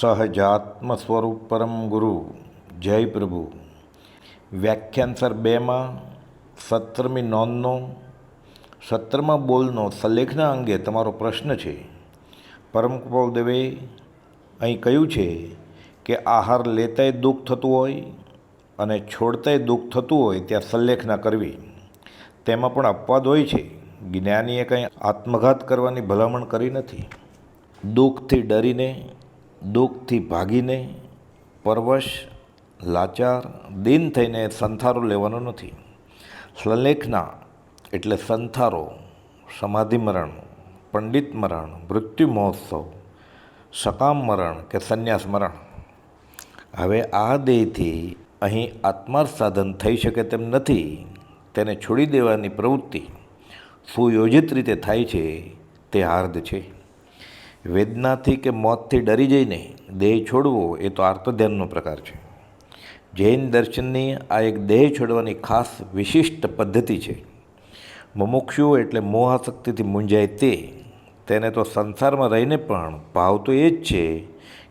સહજાત્મ સ્વરૂપ પરમ ગુરુ. જય પ્રભુ. વ્યાખ્યાન સર બેમાં સત્તરમી નોંધનો, સત્તરમાં બોલનો, સલેખના અંગે તમારો પ્રશ્ન છે. પરમ કૃપાલ દેવે અહીં કહ્યું છે કે આહાર લેતાય દુઃખ થતું હોય અને છોડતાય દુઃખ થતું હોય ત્યાં સલ્લેખના કરવી. તેમાં પણ અપવાદ હોય છે. જ્ઞાનીએ કંઈ આત્મઘાત કરવાની ભલામણ કરી નથી. દુઃખથી ડરીને દુઃખથી ભાગીને પરવશ, લાચાર, દિન થઈને સંથારો લેવાનો નથી. સ્લલેખના એટલે સંથારો, સમાધિ મરણ, પંડિત મરણ, મૃત્યુ મહોત્સવ, સકામ મરણ કે સંન્યાસ મરણ. હવે આ દેહથી અહીં આત્માર્થ સાધન થઈ શકે તેમ નથી. તેને છોડી દેવાની પ્રવૃત્તિ સુયોજિત રીતે થાય છે તે હાર્દ છે. વેદનાથી કે મોતથી ડરી જઈને દેહ છોડવો એ તો આર્તધ્યાનનો પ્રકાર છે. જૈન દર્શનની આ એક દેહ છોડવાની ખાસ વિશિષ્ટ પદ્ધતિ છે. મુમુક્ષુ એટલે મોહાશક્તિથી મૂંઝાય તે. તેને તો સંસારમાં રહીને પણ ભાવ તો એ જ છે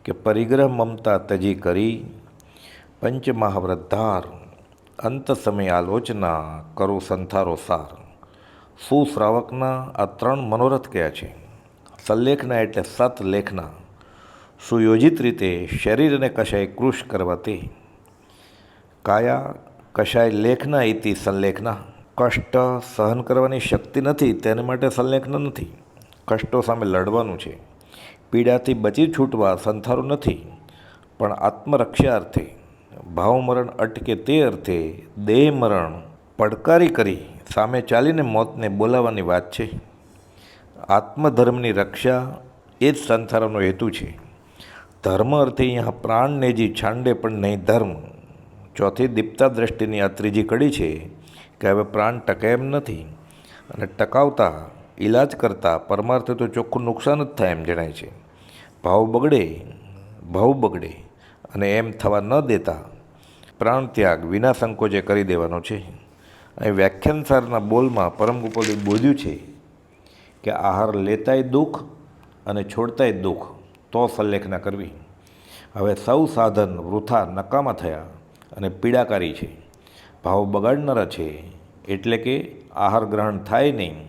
કે પરિગ્રહ મમતા તજી કરી પંચમહાવ્રતધાર, અંત સમય આલોચના કરું સંથારો સાર. સુશ્રાવકના આ ત્રણ મનોરથ કયા છે? સલ્લેખના એટલે સતલેખના સુયોજિત રીતે શરીર અને કશાય કૃશ કરવા તે કાયા કશાય લેખના ઇતિ સંલેખના, કષ્ટ સહન કરવાની શક્તિ નથી, તેને માટે સંલેખના નથી. કષ્ટો સામે લડવાનું છે. પીડાથી બચી છૂટવા સંથારું નથી, પણ આત્મરક્ષા અર્થે, ભાવમરણ અટકે તે અર્થે દેહ મરણ પડકારી કરી સામે ચાલીને મોતને બોલાવવાની વાત છે. આત્મધર્મની રક્ષા એ જ સંસારનો હેતુ છે. ધર્મ અર્થે અહીંયા પ્રાણને જે છાંડે પણ નહીં, ધર્મ. ચોથી દીપતા દ્રષ્ટિની આ ત્રીજી કડી છે કે હવે પ્રાણ ટકે એમ નથી અને ટકાવતા, ઈલાજ કરતાં પરમાર્થે તો ચોખ્ખું નુકસાન જ થાય એમ જણાય છે. ભાવ બગડે ભાવ બગડે અને એમ થવા ન દેતા પ્રાણ ત્યાગ વિના સંકોચે કરી દેવાનો છે. અહીં વ્યાખ્યાનસારના બોલમાં પરમગોપાલે બોલ્યું છે કે આહાર લેતાય દુઃખ અને છોડતાય દુઃખ, તો સંલેખના કરવી. હવે સૌ સાધન વૃથા નકામા થયા અને પીડાકારી છે. ભાવ બગાડનારા છે એટલે કે આહાર ગ્રહણ થાય નહીં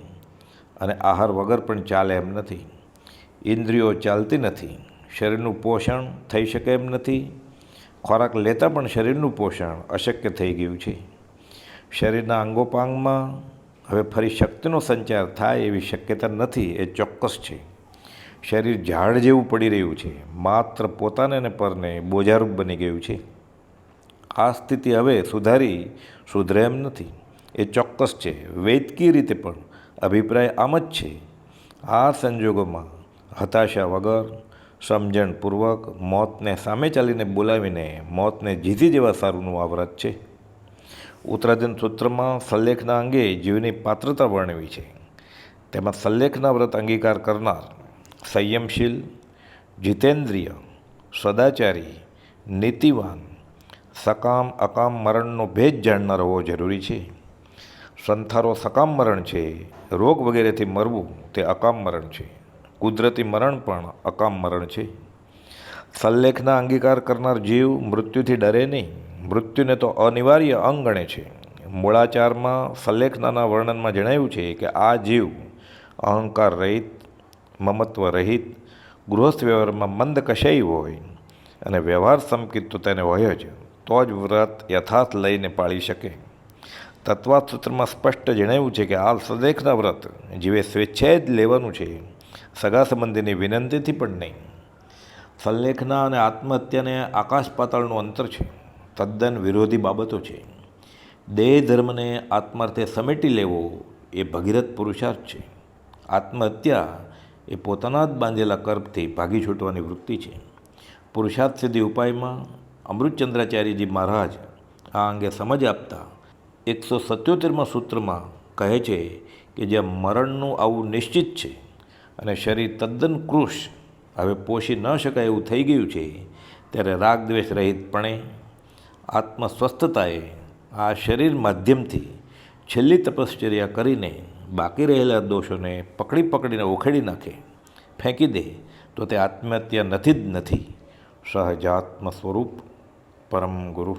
અને આહાર વગર પણ ચાલે એમ નથી. ઇન્દ્રિયો ચાલતી નથી, શરીરનું પોષણ થઈ શકે એમ નથી. ખોરાક લેતા પણ શરીરનું પોષણ અશક્ય થઈ ગયું છે. શરીરના અંગોપાંગમાં હવે ફરી શક્તિનો સંચાર થાય એવી શક્યતા નથી, એ ચોક્કસ છે. શરીર ઝાડ જેવું પડી રહ્યું છે, માત્ર પોતાને ને પરને બોજારૂપ બની ગયું છે. આ સ્થિતિ હવે સુધારી સુધરે એમ નથી. એ ચોક્કસ છે, વૈદકીય રીતે પણ અભિપ્રાય આમ જ છે. આ સંજોગોમાં હતાશા વગર, સમજણપૂર્વક, મોતને સામે ચાલીને બોલાવીને મોતને જીતી જેવા સારુંનું આ વ્રત છે. ઉત્તરાધન સૂત્રમાં સલ્લેખના અંગે જીવની પાત્રતા વર્ણવી છે. તેમાં સલ્લેખના વ્રત અંગીકાર કરનાર, સંયમશીલ, જીતેન્દ્રિય, સદાચારી, નીતિવાન, સકામ અકામ મરણનો ભેદ જાણનાર હોવો જરૂરી છે. સંથારો સકામ મરણ છે, રોગ વગેરેથી મરવું તે અકામ મરણ છે. કુદરતી મરણ પણ અકામ મરણ છે. સલ્લેખના અંગીકાર કરનાર જીવ મૃત્યુથી ડરે નહીં. મૃત્યુને તો અનિવાર્ય અંગ ગણે છે. મૂળાચારમાં સલેખનાના વર્ણનમાં જણાવ્યું છે કે આ જીવ અહંકાર રહિત, મમત્વ રહિત, ગૃહસ્થ વ્યવહારમાં મંદ કશાઈ હોય અને વ્યવહાર સંકિત તો તેને હોય જ, તો જ વ્રત યથાર્થ લઈને પાળી શકે. તત્વાત સૂત્રમાં સ્પષ્ટ જણાવ્યું છે કે આ સદેખના વ્રત જીવે સ્વેચ્છાએ જ લેવાનું છે, સગા સંબંધીની વિનંતીથી પણ નહીં. સલ્લેખના અને આત્મહત્યાને આકાશ પાતાળનું અંતર છે. તદ્દન વિરોધી બાબતો છે. દેહ ધર્મને આત્માર્થે સમેટી લેવો એ ભગીરથ પુરુષાર્થ છે. આત્મહત્યા એ પોતાના જ બાંધેલા કર્મથી ભાગી છૂટવાની વૃત્તિ છે. પુરુષાર્થ સિદ્ધિ ઉપાયમાં અમૃતચંદ્રાચાર્યજી મહારાજ આ અંગે સમજ આપતા એકસો સત્યોતેરમાં સૂત્રમાં કહે છે કે જ્યાં મરણનું આવું નિશ્ચિત છે અને શરીર તદ્દન કૃશ, હવે પોષી ન શકાય એવું થઈ ગયું છે, ત્યારે રાગ દ્વેષ આત્મસ્વસ્થતાએ આ શરીર માધ્યમથી છેલ્લી તપશ્ચર્યા કરીને બાકી રહેલા દોષોને પકડી પકડીને ઉખેડી નાખે, ફેંકી દે, તો તે આત્મહત્યા નથી જ નથી. સહજાત્મ સ્વરૂપ પરમ ગુરુ.